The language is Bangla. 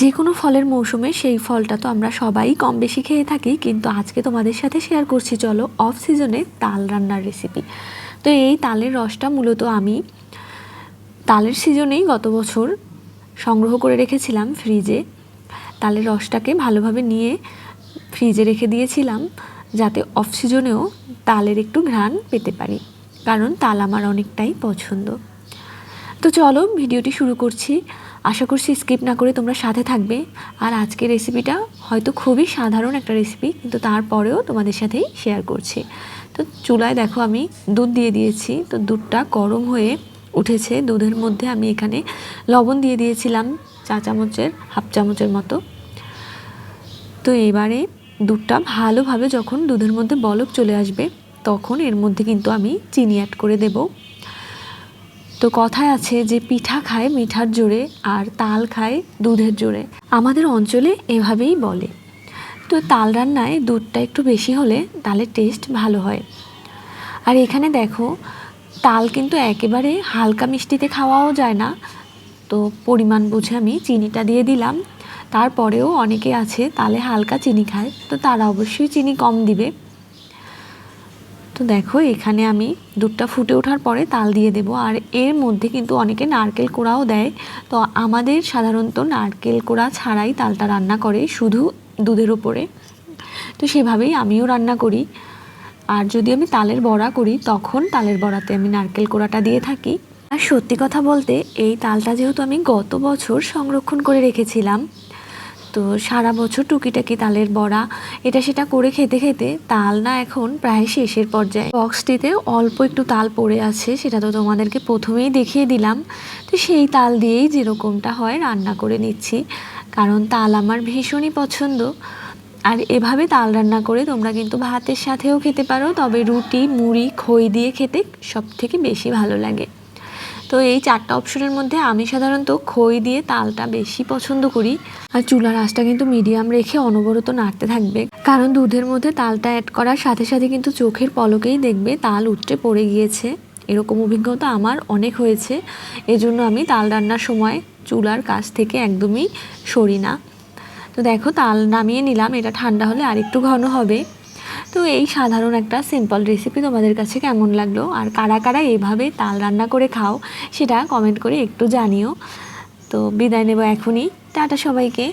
যে কোনো ফলের মৌসুমে সেই ফলটা তো আমরা সবাই কম বেশি খেয়ে থাকি, কিন্তু আজকে তোমাদের সাথে শেয়ার করছি, চলো অফ সিজনে তাল রান্নার রেসিপি তো এই তালের রসটা মূলত আমি তালের সিজনেই গত বছর সংগ্রহ করে রেখেছিলাম ফ্রিজে তালের রসটাকে ভালোভাবে নিয়ে ফ্রিজে রেখে দিয়েছিলাম, যাতে অফ সিজনেও তালের একটু ঘ্রাণ পেতে পারি, কারণ তাল আমার অনেকটাই পছন্দ। তো চলো, ভিডিওটি শুরু করছি। আশা করছি স্কিপ না করে তোমরা সাথে থাকবে। আর আজকের রেসিপিটা হয়তো খুবই সাধারণ একটা রেসিপি, কিন্তু তারপরেও তোমাদের সাথেই শেয়ার করছি। তো চুলায় দেখো আমি দুধ দিয়ে দিয়েছি। তো দুধটা গরম হয়ে উঠেছে। দুধের মধ্যে আমি এখানে লবণ দিয়ে দিয়েছিলাম, চা চামচের, হাফ চামচের মতো। তো এবারে দুধটা ভালোভাবে যখন দুধের মধ্যে বলক চলে আসবে, তখন এর মধ্যে কিন্তু আমি চিনি অ্যাড করে দেবো। তো কথায় আছে যে পিঠা খায় মিঠার জোরে আর তাল খায় দুধের জোরে। আমাদের অঞ্চলে এভাবেই বলে। তো তাল রান্নায় দুধটা একটু বেশি হলে তালের টেস্ট ভালো হয়। আর এখানে দেখো, তাল কিন্তু একেবারে হালকা মিষ্টিতে খাওয়াও যায় না। তো পরিমাণ বুঝে আমি চিনিটা দিয়ে দিলাম। তারপরেও অনেকে আছে তালে হালকা চিনি খায়, তো তারা অবশ্যই চিনি কম দিবে। তো দেখো, এখানে আমি দুধটা ফুটে ওঠার পরে তাল দিয়ে দেব। আর এর মধ্যে কিন্তু অনেকে নারকেল কোড়াও দেয়। তো আমাদের সাধারণত নারকেল কোড়া ছাড়াই তালটা রান্না করে শুধু দুধের ওপরে তো সেভাবেই আমিও রান্না করি। আর যদি আমি তালের বড়া করি, তখন তালের বড়াতে আমি নারকেল কোড়াটা দিয়ে থাকি। আর সত্যি কথা বলতে, এই তালটা যেহেতু আমি গত বছর সংরক্ষণ করে রেখেছিলাম তো সারা বছর টুকিটাকি তালের বড়া, এটা সেটা করে খেতে খেতে তাল না এখন প্রায় শেষের পর্যায়ে। বক্সটিতে অল্প একটু তাল পড়ে আছে, সেটা তো তোমাদেরকে প্রথমেই দেখিয়ে দিলাম। তো সেই তাল দিয়েই যেরকমটা হয় রান্না করে নিচ্ছি, কারণ তাল আমার ভীষণই পছন্দ। আর এভাবে তাল রান্না করে তোমরা কিন্তু ভাতের সাথেও খেতে পারো, তবে রুটি, মুড়ি, খই দিয়ে খেতে সব থেকে বেশি ভালো লাগে। তো এই চারটা অপশনের মধ্যে আমি সাধারণত খই দিয়ে তালটা বেশি পছন্দ করি। আর চুলার আঁচটা কিন্তু মিডিয়াম রেখে অনবরত নাড়তে থাকবে। কারণ দুধের মধ্যে তালটা অ্যাড করার সাথে সাথে কিন্তু চোখের পলকেই দেখবে তাল উঠতে পড়ে গিয়েছে। এরকম অভিজ্ঞতা আমার অনেক হয়েছে। এজন্য আমি তাল রান্নার সময় চুলার কাছ থেকে একদমই সরি না। তো দেখো তাল নামিয়ে নিলাম, এটা ঠান্ডা হলে আরেকটু ঘন হবে। তো এই সাধারণ একটা সিম্পল রেসিপি তোমাদের কাছে কেমন লাগল? আর কারা কারা এইভাবে তাল রান্না করে খাও সেটা কমেন্ট করে একটু জানিও। তো বিদায় নেব এখনই। টাটা সবাইকে।